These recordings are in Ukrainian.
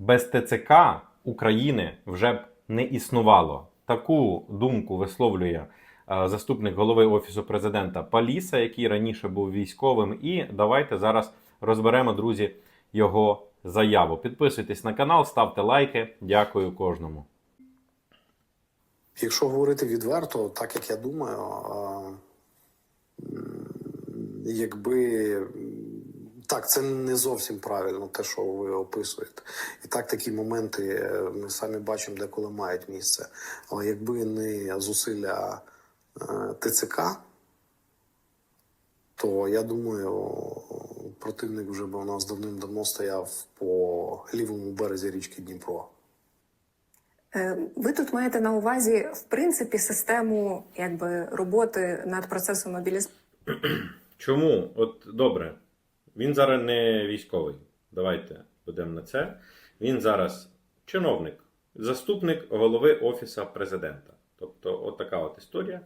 без ТЦК України вже б не існувало. Таку думку висловлює е, заступник голови офісу президента Паліса, який раніше був військовим. І давайте зараз розберемо, друзі, його заяву. Підписуйтесь на канал, ставте лайки. Дякую кожному. Якщо говорити відверто, так як я думаю, якби так, це не зовсім правильно те, що ви описуєте. І так такі моменти е, ми самі бачимо, деколи мають місце. Але якби не зусилля е, ТЦК, то я думаю, противник вже б у нас давним-давно стояв по лівому березі річки Дніпро. Е, Ви тут маєте на увазі, в принципі, систему якби роботи над процесом мобілізації. Чому? От добре, він зараз не військовий. Давайте будемо на це. Він зараз чиновник, заступник голови Офіса президента. Тобто, от така от історія.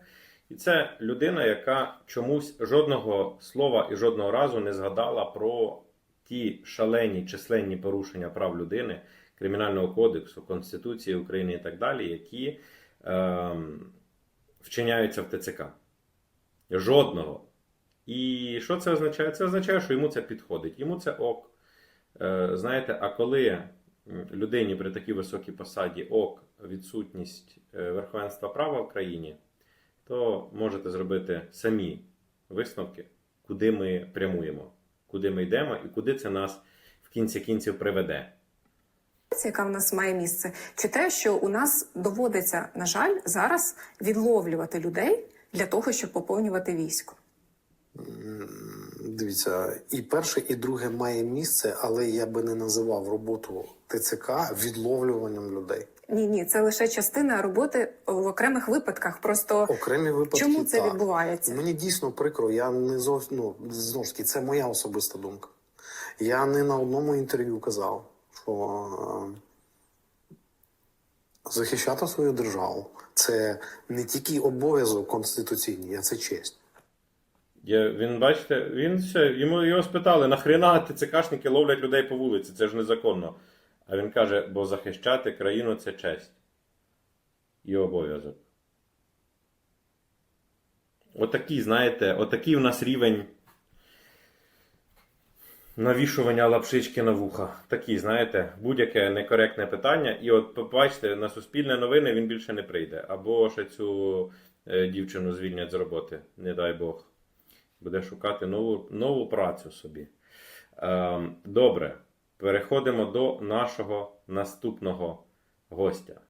І це людина, яка чомусь жодного слова і жодного разу не згадала про ті шалені численні порушення прав людини, Кримінального кодексу, Конституції України і так далі, які ем, вчиняються в ТЦК. Жодного. І що це означає? Це означає, що йому це підходить. Йому це ок. Е, знаєте, а коли людині при такій високій посаді ок відсутність е, верховенства права в країні, то можете зробити самі висновки, куди ми прямуємо, куди ми йдемо і куди це нас в кінці кінців приведе. яка в нас має місце, чи те, що у нас доводиться, на жаль, зараз відловлювати людей для того, щоб поповнювати військо. Дивіться, і перше, і друге має місце, але я би не називав роботу ТЦК відловлюванням людей. Ні, ні, це лише частина роботи в окремих випадках. Просто Окремі випадки. чому це так. відбувається? Мені дійсно прикро. Я не зовсім ну, знову ж таки, це моя особиста думка. Я не на одному інтерв'ю казав, що е, захищати свою державу це не тільки обов'язок конституційний, а це честь. Я, він, бачите, він все, йому його спитали, нахрена ТЦКшники ловлять людей по вулиці, це ж незаконно. А він каже, бо захищати країну це честь і обов'язок. Отакий, знаєте, отакий у нас рівень навішування лапшички на вуха. Такий, знаєте, будь-яке некоректне питання. І от побачите, на суспільне новини він більше не прийде. Або ще цю е, дівчину звільнять з роботи, не дай Бог. Буде шукати нову, нову працю собі. Ем, добре, переходимо до нашого наступного гостя.